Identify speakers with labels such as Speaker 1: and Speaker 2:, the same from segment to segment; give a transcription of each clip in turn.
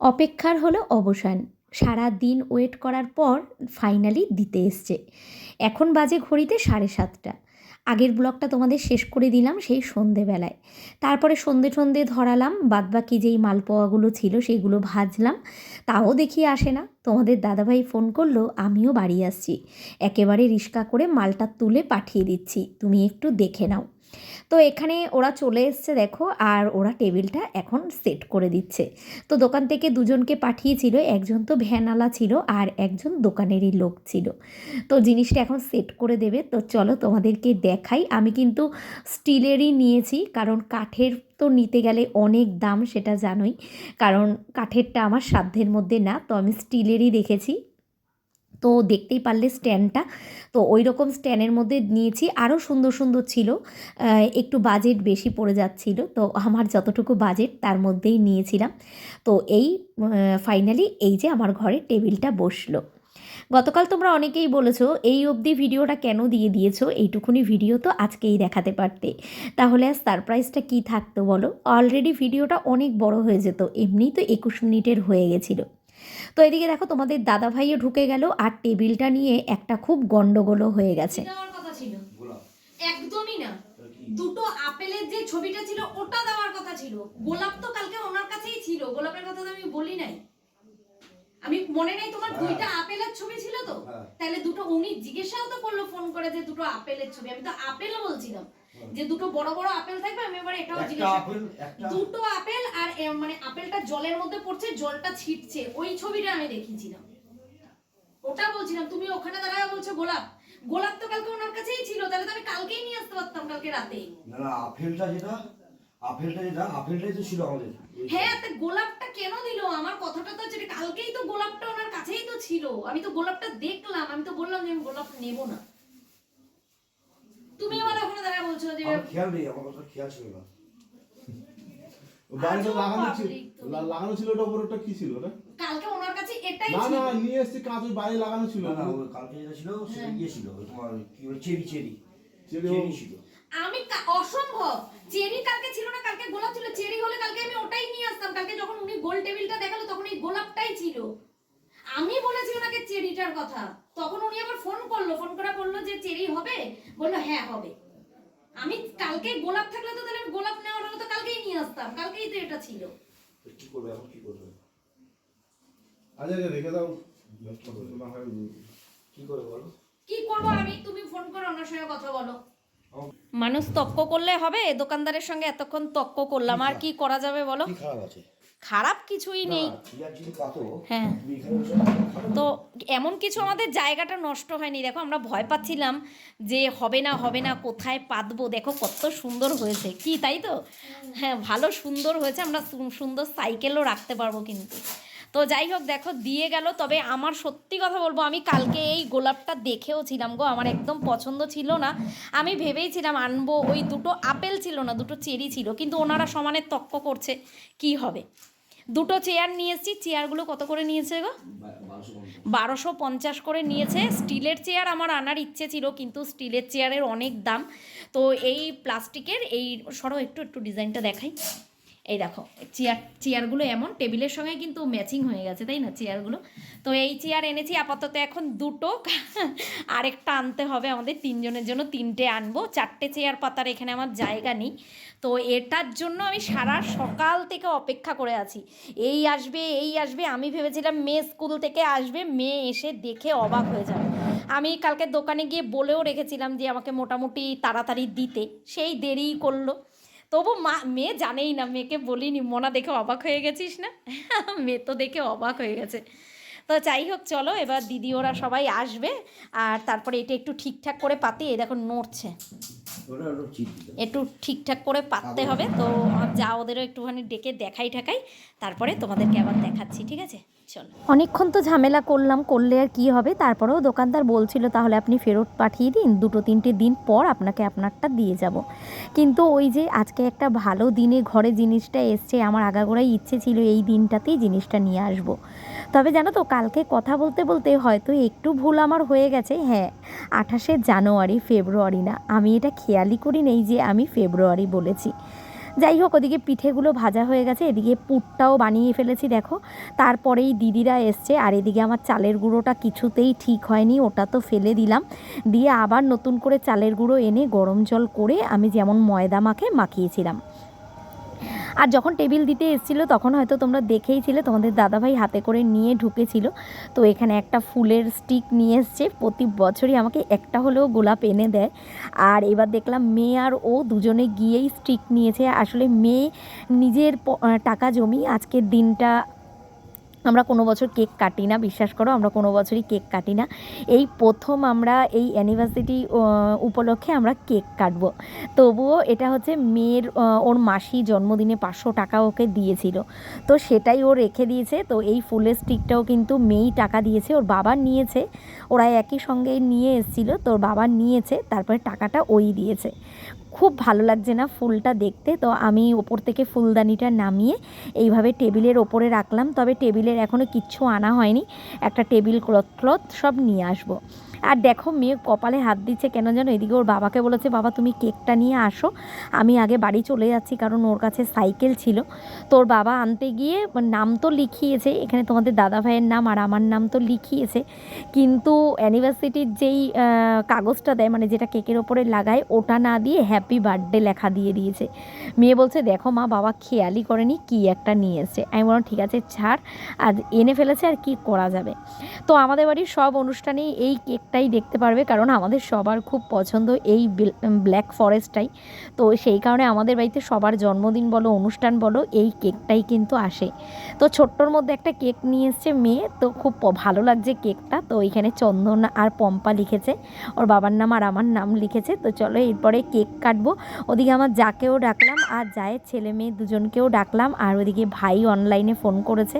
Speaker 1: অপেক্ষার হলো অবসান। সারা দিন ওয়েট করার পর ফাইনালি দিতে এসছে। এখন বাজে ঘড়িতে সাড়ে সাতটা। আগের ব্লগটা তোমাদের শেষ করে দিলাম সেই সন্ধেবেলায়। তারপরে সন্ধে সন্ধে ধরালাম, বাদবাকি যেই মালপোয়াগুলো ছিল সেইগুলো ভাজলাম। তাও দেখি আসে না। তোমাদের দাদাভাই ফোন করল, আমিও বাড়ি আসছি। একেবারে রিস্কা করে মালটা তুলে পাঠিয়ে দিচ্ছি। তুমি একটু দেখে নাও। তো এখানে ওরা চলে এসছে, দেখো, আর ওরা টেবিলটা এখন সেট করে দিচ্ছে। তো দোকান থেকে দুজনকে পাঠিয়েছিল, একজন তো ভ্যানালা ছিল আর একজন দোকানেরই লোক ছিল। তো জিনিসটা এখন সেট করে দেবে। তো চলো তোমাদেরকে দেখাই। আমি কিন্তু স্টিলেরই নিয়েছি, কারণ কাঠের তো নিতে গেলে অনেক দাম, সেটা জানোই। কারণ কাঠেরটা আমার সাধ্যের মধ্যে না, তো আমি স্টিলেরই দেখেছি। তো দেখতেই পারলে স্ট্যান্ডটা। তো ওই রকম স্ট্যান্ডের মধ্যে নিয়েছি। আরও সুন্দর সুন্দর ছিল। একটু বাজেট বেশি পড়ে যাচ্ছিল। তো আমার যতটুকু বাজেট তার মধ্যেই নিয়েছিলাম। তো এই ফাইনালি এই যে আমার ঘরে টেবিলটা বসল। গতকাল তোমরা অনেকেই বলেছ, এই অবধি ভিডিওটা কেন দিয়ে দিয়েছ? এইটুকুনি ভিডিও তো আজকেই দেখাতে পারতে। তাহলে আর সারপ্রাইজটা কী থাকতো বলো? অলরেডি ভিডিওটা অনেক বড় হয়ে যেত। এমনিই তো একুশ মিনিটের হয়ে গেছিল। তো এদিকে দেখো তোমাদের দাদা ভাইও ঢুকে গেল আর টেবিলটা নিয়ে একটা খুব গন্ডগোলও হয়ে গেছে।
Speaker 2: দেওয়ার কথা ছিল।
Speaker 3: গোলাপ।
Speaker 2: একদমই না। দুটো আপেলের যে ছবিটা ছিল ওটা দেওয়ার কথা ছিল। গোলাপ তো কালকে ওনার কাছেই ছিল। গোলাপের কথা তো আমি বলি নাই। আমি মনে নাই তোমার
Speaker 3: হ্যাঁ।
Speaker 2: দুইটা আপেলের ছবি ছিল তো?
Speaker 3: হ্যাঁ।
Speaker 2: তাহলে দুটো উনি জিজ্ঞাসাও তো করল ফোন করে যে দুটো আপেলের ছবি। আমি তো আপেলও বলছিলাম। যে দুটো বড় বড় আপেল থাকবে আমি এবার এটাও জিজ্ঞাসা দুটো আপেল আর মানে আপেলটা জলের মধ্যে পড়ছে জলটা ছিটছে। ওই ছবিটা আমি দেখিয়েছিলাম। ওটা বলছিলাম তুমি ওখানে দাঁড়ায় বলছো গোলাপ। গোলাপ তো কালকে ওনার কাছেই ছিল তাহলে তো আমি কালকেই নিয়ে আসতে পারতাম কালকে রাতে।
Speaker 3: না না আপেলটা যেটা আপেলটা যেটা আপেলটাই তো ছিল আমাদের।
Speaker 2: হ্যাঁ তা গোলাপটা কেন দিল? আমার কথাটা তো হচ্ছে কালকেই তো গোলাপটা ওনার কাছেই তো ছিল। আমি তো গোলাপটা দেখলাম আমি তো বললাম যে আমি গোলাপ নেব না। তুমি আমার ওখানে বলছো যে
Speaker 3: আমার খেয়াল নেই আমার কথা খেয়াল ছিল না।
Speaker 4: বাড়িতে লাগানো ছিল লাগানো ছিল ওটা উপরে ওটা কি ছিল ওটা?
Speaker 2: কালকে ওনার কাছে এটাই ছিল।
Speaker 4: না নিয়ে এসেছি কাঁচ ওই বাইরে লাগানো ছিল।
Speaker 3: না না কালকে যেটা ছিল সেটা ইয়ে ছিল ওই তোমার কি চেরি চেরি।
Speaker 4: চেরি
Speaker 3: ছিল।
Speaker 2: আমি অসম্ভব। চেরি কালকে ছিল না কালকে গোলাপ ছিল। চেরি হলে কালকে আমি ওটাই নিয়ে আসতাম। কালকে যখন উনি গোল টেবিলটা দেখাল তখন এই গোলাপটাই ছিল। আমি বলেছি ওনাকে চেরিটার কথা। তখন উনি আবার ফোন করল ফোন করে বলল যে চেরি হবে? বলল হ্যাঁ হবে। আমি কালকে গোলাপ থাকলে তো তাহলে গোলাপ নেওয়ার হলে তো কালকেই নিয়ে আসতাম কালকেই তো এটা ছিল।
Speaker 3: কি করবে এখন কি করবে?
Speaker 4: আচ্ছা আচ্ছা, রেখে দাও।
Speaker 3: কি করবে বলো?
Speaker 2: কি করব আমি? তুমি ফোন করে ওনার সঙ্গে কথা বলো। মানুষ তক্ক করলে হবে? দোকানদারের সঙ্গে এতক্ষণ তক্ক করলাম। আর কি করা যাবে বলো?
Speaker 3: খারাপ আছে?
Speaker 2: খারাপ কিছুই নেই। হ্যাঁ। তো এমন কিছু আমাদের জায়গাটা নষ্ট হয়নি। দেখো আমরা ভয় পাচ্ছিলাম যে হবে না হবে না কোথায় পাতবো? দেখো কত সুন্দর হয়েছে। কি তাই তো? হ্যাঁ ভালো সুন্দর হয়েছে। আমরা সুন্দর সাইকেলও রাখতে পারব কিন্তু। তো যাই হোক, দেখো, দিয়ে গেল। তবে আমার সত্যি কথা বলব, আমি কালকে এই গোলাপটা দেখেও ছিলাম গো, আমার একদম পছন্দ ছিল না। আমি ভেবেইছিলাম আনব, ওই দুটো আপেল ছিল না, দুটো চেরি ছিল, কিন্তু ওনারা সমানে তক্ক করছে, কি হবে? দুটো চেয়ার নিয়ে এসেছি, চেয়ারগুলো কত করে নিয়েছে গো।
Speaker 3: বারোশো পঞ্চাশ
Speaker 2: করে নিয়েছে। স্টিলের চেয়ার আমার আনার ইচ্ছে ছিল, কিন্তু স্টিলের চেয়ারের অনেক দাম। তো এই প্লাস্টিকের, এই, সরো, একটু একটু ডিজাইনটা দেখাই। এই দেখো চেয়ার চেয়ারগুলো এমন, টেবিলের সঙ্গে কিন্তু ম্যাচিং হয়ে গেছে, তাই না চেয়ারগুলো তো এই চেয়ার এনেছি, আপাতত এখন দুটো, আরেকটা আনতে হবে আমাদের তিনজনের জন্য, তিনটে আনব, চারটে চেয়ার পাতার এখানে আমার জায়গা নেই। তো এটার জন্য আমি সারা সকাল থেকে অপেক্ষা করে আছি। এই আসবে এই আসবে, আমি ভেবেছিলাম মেয়ে স্কুল থেকে আসবে, মেয়ে এসে দেখে অবাক হয়ে যাবে। আমি কালকে দোকানে গিয়ে বলেও রেখেছিলাম যে, আমাকে মোটামুটি তাড়াতাড়ি দিতে। সেই দেরিই করল। তবু মা মেয়ে জানেই না মেয়েকে বলিনি মোনা দেখে অবাক হয়ে গেছিস না? মেয়ে তো দেখে অবাক হয়ে গেছে। তো যাই হোক চলো এবার দিদি ওরা সবাই আসবে আর তারপরে এটা একটু ঠিকঠাক করে পাতে এই দেখো নড়ছে। একটু ঠিকঠাক করে পাততে হবে তো যা ওদেরও একটুখানি ডেকে দেখাই ঠাকাই তারপরে তোমাদেরকে আবার দেখাচ্ছি ঠিক আছে? চলো।
Speaker 1: অনেকক্ষণ তো ঝামেলা করলাম, করলে আর কি হবে? তারপরেও দোকানদার বলছিল, তাহলে আপনি ফেরত পাঠিয়ে দিন, দুটো তিনটে দিন পর আপনাকে আপনারটা দিয়ে যাব। কিন্তু ওই যে আজকে একটা ভালো দিনে ঘরে জিনিসটা এসছে, আমার আগাগোড়াই ইচ্ছে ছিল এই দিনটাতেই জিনিসটা নিয়ে আসব। তবে জানো তো, কালকে কথা বলতে বলতে হয়তো একটু ভুল আমার হয়ে গেছে। হ্যাঁ আঠাশে জানুয়ারি, ফেব্রুয়ারি না, আমি এটা খেয়ালই করি নেই যে আমি ফেব্রুয়ারি বলেছি। যাই হোক, ওদিকে পিঠেগুলো ভাজা হয়ে গেছে, এদিকে পুটটাও বানিয়ে ফেলেছি, দেখো। তারপরেই দিদিরা এসছে, আর এদিকে আমার চালের গুঁড়োটা কিছুতেই ঠিক হয়নি, ওটা তো ফেলে দিলাম। দিয়ে আবার নতুন করে চালের গুঁড়ো এনে গরম জল করে আমি যেমন ময়দা মাখে, মাখিয়েছিলাম। আর যখন টেবিল দিতে এসেছিল, তখন হয়তো তোমরা দেখেইছিলে তোমাদের দাদাভাই হাতে করে নিয়ে ঢুকেছিল। তো এখানে একটা ফুলের স্টিক নিয়ে এসছে। প্রতি বছরই আমাকে একটা হলেও গোলাপ এনে দেয়। আর এবার দেখলাম মেয়ে আর ও দুজনে গিয়েই স্টিক নিয়েছে। আসলে মেয়ে নিজের টাকা জমি, আজকের দিনটা আমরা কোনো বছর কেক কাটি না, বিশ্বাস করো, আমরা কোনো বছরই কেক কাটি না। এই প্রথম আমরা এই অ্যানিভার্সিটি উপলক্ষে আমরা কেক কাটব। তবুও এটা হচ্ছে মেয়ের ওর মাসি জন্মদিনে পাঁচশো টাকা ওকে দিয়েছিল। তো সেটাই ও রেখে দিয়েছে। তো এই ফুলের স্টিকটাও কিন্তু মেয়েই টাকা দিয়েছে, ওর বাবা নিয়েছে। ওরা একই সঙ্গে নিয়ে এসেছিল তোর বাবা নিয়েছে, তারপরে টাকাটা ওই দিয়েছে। খুব ভালো লাগছে না ফুলটা দেখতে। তো আমি ওপর থেকে ফুলদানিটা নামিয়ে এইভাবে টেবিলের ওপরে রাখলাম। তবে টেবিলের এখনও কিচ্ছু আনা হয়নি। একটা টেবিল ক্লথ ক্লথ সব নিয়ে আসব। আর দেখো, মেয়ে কপালে হাত দিচ্ছে কেন যেন এদিকে ওর বাবাকে বলেছে, বাবা, তুমি কেকটা নিয়ে আসো। আমি আগে বাড়ি চলে যাচ্ছি, কারণ ওর কাছে সাইকেল ছিল। তোর বাবা আনতে গিয়ে নাম তো লিখিয়েছে। এখানে তোমাদের দাদা ভাইয়ের নাম আর আমার নাম তো লিখিয়েছে। কিন্তু অ্যানিভার্সিটির যেই কাগজটা দেয় মানে যেটা কেকের ওপরে লাগায়, ওটা না দিয়ে হ্যাপি বার্থডে লেখা দিয়ে দিয়েছে। মেয়ে বলছে, দেখো মা, বাবা খেয়ালই করেনি কি একটা নিয়ে এসছে। আমি বললাম, ঠিক আছে, ছাড়। আর এনে ফেলেছে আর কি করা যাবে? তো আমাদের বাড়ির সব অনুষ্ঠানেই এই কেকটাই দেখতে পারবে, কারণ আমাদের সবার খুব পছন্দ এই ব্ল্যাক ফরেস্টটাই তো সেই কারণে আমাদের বাড়িতে সবার জন্মদিন বলো, অনুষ্ঠান বলো, এই কেকটাই কিন্তু আসে। তো ছোট্টর মধ্যে একটা কেক নিয়ে এসছে মেয়ে, তো খুব ভালো লাগছে কেকটা। তো এখানে চন্দন আর পম্পা লিখেছে, ওর বাবার নাম আর আমার নাম লিখেছে। তো চলো এরপরে কেক কাটবো। ওদিকে আমার যাকেও ডাকলাম আর জায়ের ছেলে মেয়ে দুজনকেও ডাকলাম, আর ওদিকে ভাই অনলাইনে ফোন করেছে।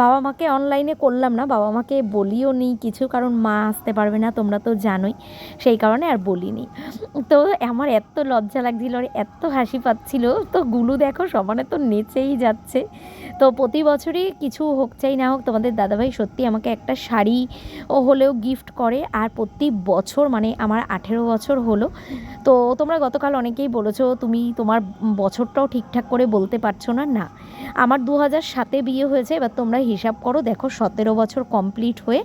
Speaker 1: বাবা মাকে অনলাইনে করলাম না, বাবা মাকে বলিও নি কিছু, কারণ মা আসতে পারবে না, তোমরা তো জানোই, সেই কারণে আর বলিনি। তো আমার এত লজ্জা লাগছিল, আর এত হাসি পাচ্ছিল, তো গুলু দেখো সমানে তো নেচেই যাচ্ছে। তো প্রতি বছরই কিছু হোক চাই না হোক, তোমাদের দাদাভাই সত্যি আমাকে একটা শাড়ি ও হলেও গিফট করে, আর প্রতি বছর মানে আমার আঠেরো বছর হলো। তো তোমরা গতকাল অনেকেই বলেছ, তুমি তোমার বছরটাও ঠিকঠাক করে বলতে পারছ না না। আমার দু হাজার সাতে বিয়ে হয়েছে, এবার তোমরা হিসাব করো, দেখো সতেরো বছর কমপ্লিট হয়ে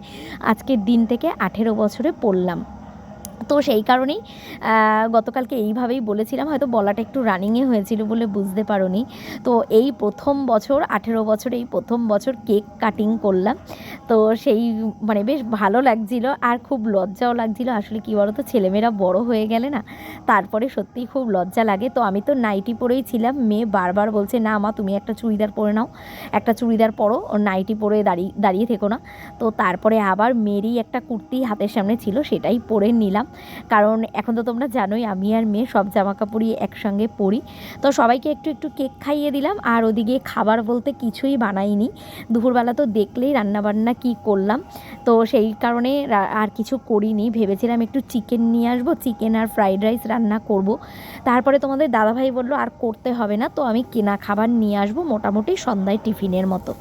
Speaker 1: আজকের দিন থেকে আঠেরো বছরে পড়লাম। তো সেই কারণেই গতকালকে এইভাবেই বলেছিলাম, হয়তো বলাটা একটু রানিংয়ে হয়েছিল বলে বুঝতে পারোনি। তো এই প্রথম বছর, আঠেরো বছর, এই প্রথম বছর কেক কাটিং করলাম। তো সেই মানে বেশ ভালো লাগছিল আর খুব লজ্জাও লাগছিল। আসলে কী বলো তো ছেলেমেয়েরা বড় হয়ে গেলে না, তারপরে সত্যিই খুব লজ্জা লাগে। তো আমি তো নাইটি পরেই ছিলাম, মেয়ে বারবার বলছে, না মা, তুমি একটা চুড়িদার পরে নাও, একটা চুড়িদার পরো নাইটি পরে দাঁড়িয়ে দাঁড়িয়ে থেকো না। তো তারপরে আবার মেয়েরই একটা কুর্তি হাতের সামনে ছিল, সেটাই পরে নিলাম। কারণ এখন তো তোমরা জানোই, আমি আর মেয়ে সব জামা কাপড়ই একসঙ্গে পরি। তো সবাইকে একটু একটু কেক খাইয়ে দিলাম, আর ওদিকে খাবার বলতে কিছুই বানাইনি। দুপুরবেলা তো দেখলেই রান্নাবান্না কি করলাম। তো সেই কারণে আর কিছু করিনি। ভেবেছিলাম একটু চিকেন নিয়ে আসব। চিকেন আর ফ্রাইড রাইস রান্না করব। তারপরে তোমাদের দাদাভাই বলল, আর করতে হবে না। তো আমি কেনা খাবার নিয়ে আসব মোটামুটি সন্ধ্যায় টিফিনের মতো।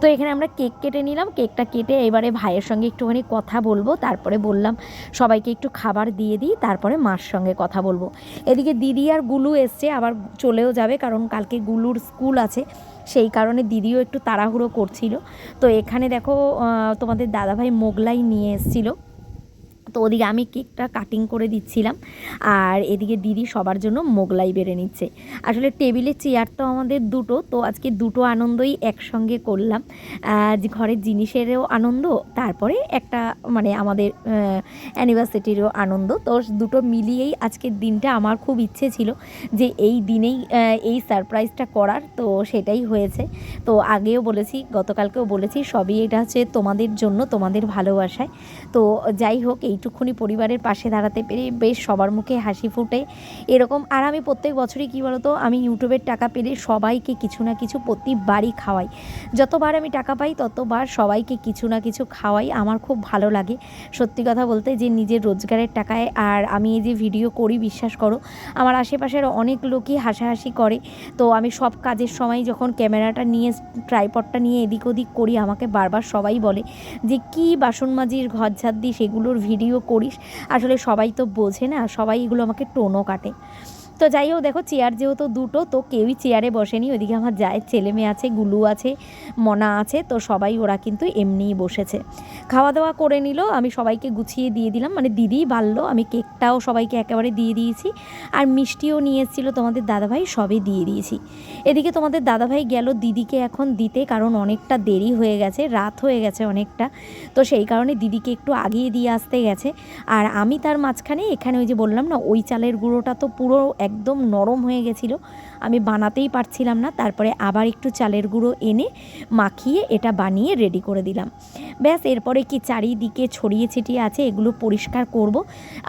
Speaker 1: তো এখানে আমরা কেক কেটে নিলাম। কেকটা কেটে এবারে ভাইয়ের সঙ্গে একটুখানি কথা বলব। তারপরে বললাম, সবাইকে একটু খাবার দিয়ে দিই। তারপরে মার সঙ্গে কথা বলব। এদিকে দিদি আর গুলু এসছে। আবার চলেও যাবে, কারণ কালকে গুলুর স্কুল আছে। সেই কারণে দিদিও একটু তাড়াহুড়ো করছিল। তো এখানে দেখো তোমাদের দাদাভাই মোগলাই নিয়ে এসেছিল। তো ওদিকে আমি কেকটা কাটিং করে দিচ্ছিলাম। আর এদিকে দিদি সবার জন্য মোগলাই বেড়ে নিচ্ছে। আসলে টেবিলের চেয়ার তো আমাদের দুটো, তো আজকে দুটো আনন্দই একসঙ্গে করলাম। ঘরের জিনিসেরও আনন্দ, তারপরে একটা মানে আমাদের অ্যানিভার্সারিরও আনন্দ। তো দুটো মিলিয়েই আজকের দিনটা আমার খুব ইচ্ছে ছিল যে এই দিনেই এই সারপ্রাইজটা করার। তো সেটাই হয়েছে। তো আগেও বলেছি, গতকালকেও বলেছি, সবই এটা হচ্ছে তোমাদের জন্য, তোমাদের ভালোবাসায়। তো যাই হোক এইটুকুনি পরিবারের পাশে দাঁড়াতে পেরে বেশ সবার মুখে হাসি ফুটে এরকম। আর আমি প্রত্যেক বছরই কী বলতো, আমি ইউটিউবের টাকা পেলে সবাইকে কিছু না কিছু প্রতিবারই খাওয়াই। যতবার আমি টাকা পাই, ততবার সবাইকে কিছু না কিছু খাওয়াই। আমার খুব ভালো লাগে। সত্যি কথা বলতে যে নিজের রোজগারের টাকায় আর আমি এই যে ভিডিও করি, বিশ্বাস করো, আমার আশেপাশের অনেক লোকই হাসাহাসি করে। তো আমি সব কাজের সময় যখন ক্যামেরাটা নিয়ে, ট্রাইপডটা নিয়ে এদিক ওদিক করি, আমাকে বারবার সবাই বলে যে, কি বাসন মাজির ঘর ঝাড় দিস এগুলোর ভিডিও করিস। আসলে সবাই তো বোঝে না সবাই এগুলো আমাকে টোনও কাটে। তো যাই হোক, দেখো চেয়ার যেহেতু দুটো, তো কেউই চেয়ারে বসেনি। ওইদিকে আমার যায় ছেলে মেয়ে আছে, গুলু আছে, মনা আছে, তো সবাই ওরা কিন্তু এমনিই বসেছে। খাওয়া দাওয়া করে নিল, আমি সবাইকে গুছিয়ে দিয়ে দিলাম। মানে দিদিই বাড়লো, আমি কেকটাও সবাইকে একেবারে দিয়ে দিয়েছি। আর মিষ্টিও নিয়ে এসেছিল তোমাদের দাদাভাই, সবই দিয়ে দিয়েছি। এদিকে তোমাদের দাদাভাই গেল দিদিকে এখন দিতে, কারণ অনেকটা দেরি হয়ে গেছে, রাত হয়ে গেছে অনেকটা। তো সেই কারণে দিদিকে একটু আগিয়ে দিয়ে আসতে গেছে। আর আমি তার মাঝখানে, এখানে ওই যে বললাম না, ওই চালের গুঁড়োটা তো পুরো একদম নরম হয়ে গেছিল। আমি বানাতেই পারছিলাম না, তারপরে আবার একটু চালের গুঁড়ো এনে মাখিয়ে এটা বানিয়ে রেডি করে দিলাম। ব্যাস, এরপরে কি চারিদিকে ছড়িয়ে ছিটিয়ে আছে, এগুলো পরিষ্কার করব।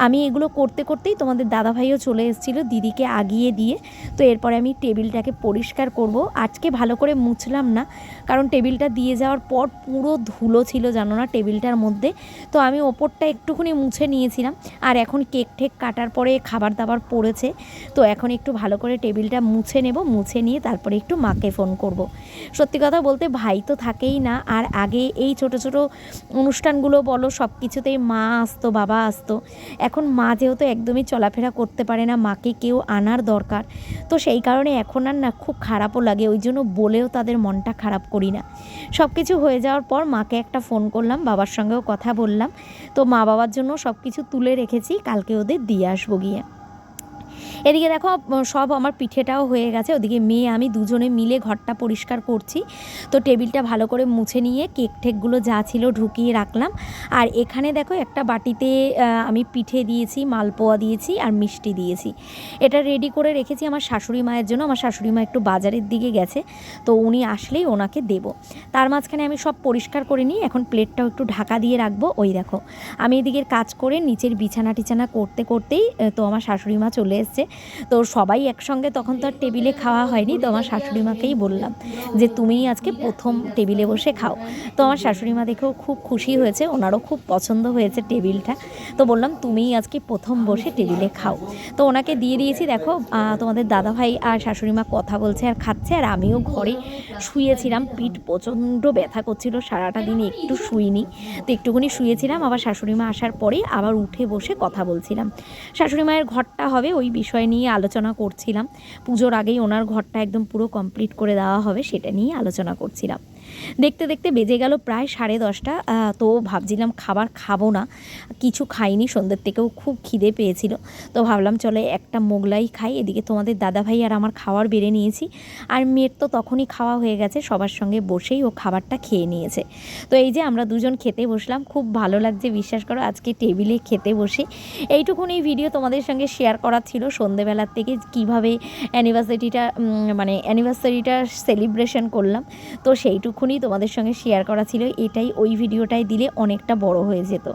Speaker 1: আমি এগুলো করতে করতেই তোমাদের দাদাভাইও চলে এসেছিল, দিদিকে আগিয়ে দিয়ে। তো এরপরে আমি টেবিলটাকে পরিষ্কার করব। আজকে ভালো করে মুছলাম না, কারণ টেবিলটা দিয়ে যাওয়ার পর পুরো ধুলো ছিল, জানো না, টেবিলটার মধ্যে। তো আমি ওপরটা একটুখানি মুছে নিয়েছিলাম। আর এখন কেক ঠেক কাটার পরে খাবার দাবার পড়েছে। তো এখন একটু ভালো করে টেবিলটা মুছে নেব, মুছে নিয়ে তারপরে একটু মাকে ফোন করব। সত্যি কথা বলতে ভাই তো থাকেই না, আর আগে এই ছোট ছোট অনুষ্ঠানগুলো বলো সব কিছুতেই মা আসতো, বাবা আসতো। এখন মা যেহেতু একদমই চলাফেরা করতে পারে না, মাকে কেউ আনার দরকার। তো সেই কারণে এখন আর না, খুব খারাপও লাগে, ওই জন্য বলেও তাদের মনটা খারাপ করি না। সব কিছু হয়ে যাওয়ার পর মাকে একটা ফোন করলাম, বাবার সঙ্গেও কথা বললাম। তো মা বাবার জন্য সব কিছু তুলে রেখেছি, কালকে ওদের দিয়ে আসব গিয়ে। এদিকে দেখো সব আমার পিঠেটাও হয়ে গেছে। ওদিকে মেয়ে, আমি দুজনে মিলে ঘরটা পরিষ্কার করছি। তো টেবিলটা ভালো করে মুছে নিয়ে কেক ঠেকগুলো যা ছিল ঢুকিয়ে রাখলাম। আর এখানে দেখো, একটা বাটিতে আমি পিঠে দিয়েছি, মালপোয়া দিয়েছি আর মিষ্টি দিয়েছি। এটা রেডি করে রেখেছি আমার শাশুড়ি মায়ের জন্য। আমার শাশুড়ি মা একটু বাজারের দিকে গেছে, তো উনি আসলেই ওনাকে দেব। তার মাঝখানে আমি সব পরিষ্কার করে নিই। এখন প্লেটটাও একটু ঢাকা দিয়ে রাখব। ওই দেখো, আমি এদিকের কাজ করে নিচের বিছানা টিছানা করতে করতেই তো আমার শাশুড়ি মা চলে এসছে। তো সবাই একসঙ্গে তখন তো আর টেবিলে খাওয়া হয়নি, তো আমার শাশুড়ি মাকেই বললাম যে, তুমিই আজকে প্রথম টেবিলে বসে খাও। তো আমার শাশুড়ি মা দেখেও খুব খুশি হয়েছে, ওনারও খুব পছন্দ হয়েছে টেবিলটা। তো বললাম, তুমিই আজকে প্রথম বসে টেবিলে খাও। তো ওনাকে দিয়ে দিয়েছি, দেখো তোমাদের দাদাভাই আর শাশুড়ি মা কথা বলছে আর খাচ্ছে, আর আমিও ঘরে শুয়েছিলাম, পিঠ প্রচণ্ড ব্যথা করছিল, সারাটা দিন একটু শুইনি। তো একটুখানি শুয়েছিলাম, আবার শাশুড়ি মা আসার পরেই আবার উঠে বসে কথা বলছিলাম। শাশুড়ি মায়ের ঘরটা হবে ওই বিষয় নিয়ে আলোচনা করছিলাম। পুজোর আগেই ওনার ঘরটা একদম পুরো কমপ্লিট করে দেওয়া হবে, সেটা নিয়ে আলোচনা করছিলাম। দেখতে দেখতে বেজে গেল প্রায় সাড়ে দশটা। তো ভাবছিলাম খাবার খাব না। কিছু খাইনি, সন্ধ্যের থেকেও খুব খিদে পেয়েছিল। তো ভাবলাম চলে একটা মোগলাই খাই। এদিকে তোমাদের দাদাভাই আর আমার খাবার বেড়ে নিয়েছি। আর মেয়ের তো তখনই খাওয়া হয়ে গেছে, সবার সঙ্গে বসেই ও খাবারটা খেয়ে নিয়েছে। তো এই যে আমরা দুজন খেতে বসলাম, খুব ভালো লাগছে, বিশ্বাস করো, আজকে টেবিলে খেতে বসে। এইটুকুনি ভিডিও তোমাদের সঙ্গে শেয়ার করার ছিল সন্ধেবেলার থেকে, কীভাবে অ্যানিভার্সারিটা মানে অ্যানিভার্সারিটা সেলিব্রেশন করলাম। তো সেইটুকুনি তোমাদের সঙ্গে শেয়ার করা ছিল, এটাই ওই ভিডিওটাই দিলে অনেকটা বড় হয়ে যেত।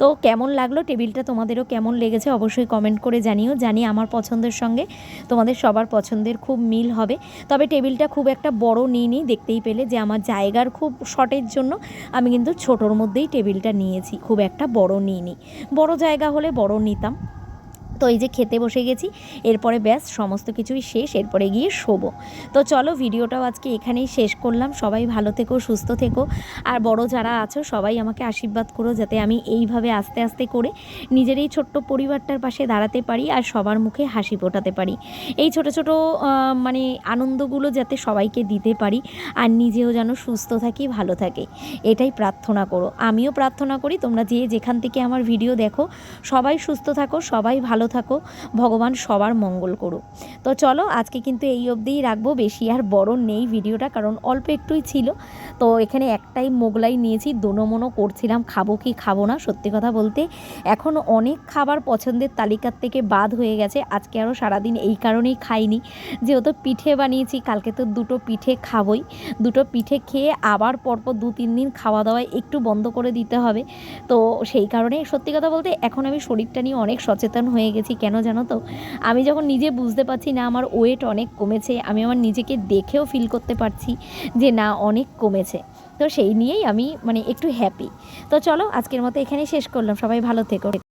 Speaker 1: তো কেমন লাগল, টেবিলটা তোমাদেরও কেমন লেগেছে অবশ্যই কমেন্ট করে জানিও। জানি আমার পছন্দের সঙ্গে তোমাদের সবার পছন্দের খুব মিল হবে। তবে টেবিলটা খুব একটা বড় নিইনি, দেখতেই পেলে যে আমার জায়গার খুব শর্টের জন্য আমি কিন্তু ছোটোর মধ্যেই টেবিলটা নিয়েছি, খুব একটা বড় নিইনি। বড় জায়গা হলে বড় নিতাম। তো এই যে খেতে বসে গেছি, এরপরে ব্যাস সমস্ত কিছুই শেষ, এরপরে গিয়ে শোবো। তো চলো ভিডিওটাও আজকে এখানেই শেষ করলাম, সবাই ভালো থেকো, সুস্থ থেকো, আর বড় যারা আছো সবাই আমাকে আশীর্বাদ করো যাতে আমি এইভাবে আস্তে আস্তে করে নিজের এই ছোট্ট পরিবারটার পাশে দাঁড়াতে পারি আর সবার মুখে হাসি ফোটাতে পারি। এই ছোট ছোট মানে আনন্দগুলো যাতে সবাইকে দিতে পারি আর নিজেও যেন সুস্থ থাকি, ভালো থাকে, এটাই প্রার্থনা করো। আমিও প্রার্থনা করি, তোমরা যে যেখান থেকে আমার ভিডিও দেখো, সবাই সুস্থ থাকো, সবাই ভালো থাকো, ভগবান সবার মঙ্গল করো তো চলো, আজকে কিন্তু এই অবধিই রাখব, বেশি আর বড় নেই ভিডিওটা, কারণ অল্প একটুই ছিল। তো এখানে একটাই মোগলাই নিয়েছি, দোনোমনো করছিলাম, খাব কি খাব না, সত্যি কথা বলতে। এখন অনেক খাবার পছন্দের তালিকার থেকে বাদ হয়ে গেছে, আজকে আরও সারাদিন এই কারণেই খাইনি। যেহেতু পিঠে বানিয়েছি, কালকে তো দুটো পিঠে খাবই। দুটো পিঠে খেয়ে আবার পরপর দু তিন দিন খাওয়া দাওয়ায় একটু বন্ধ করে দিতে হবে। তো সেই কারণে সত্যি কথা বলতে, এখন আমি শরীরটা নিয়ে অনেক সচেতন হয়ে গেছি কেন জানো তো? আমি যখন নিজে বুঝতে পারছি না, আমার ওয়েট অনেক কমেছে, আমি আমার নিজেকে দেখেও ফিল করতে পারছি যে না, অনেক কমেছে। তো সেই নিয়েই আমি মানে একটু হ্যাপি তো চলো, আজকের মতো এখানেই শেষ করলাম। সবাই ভালো থেকো।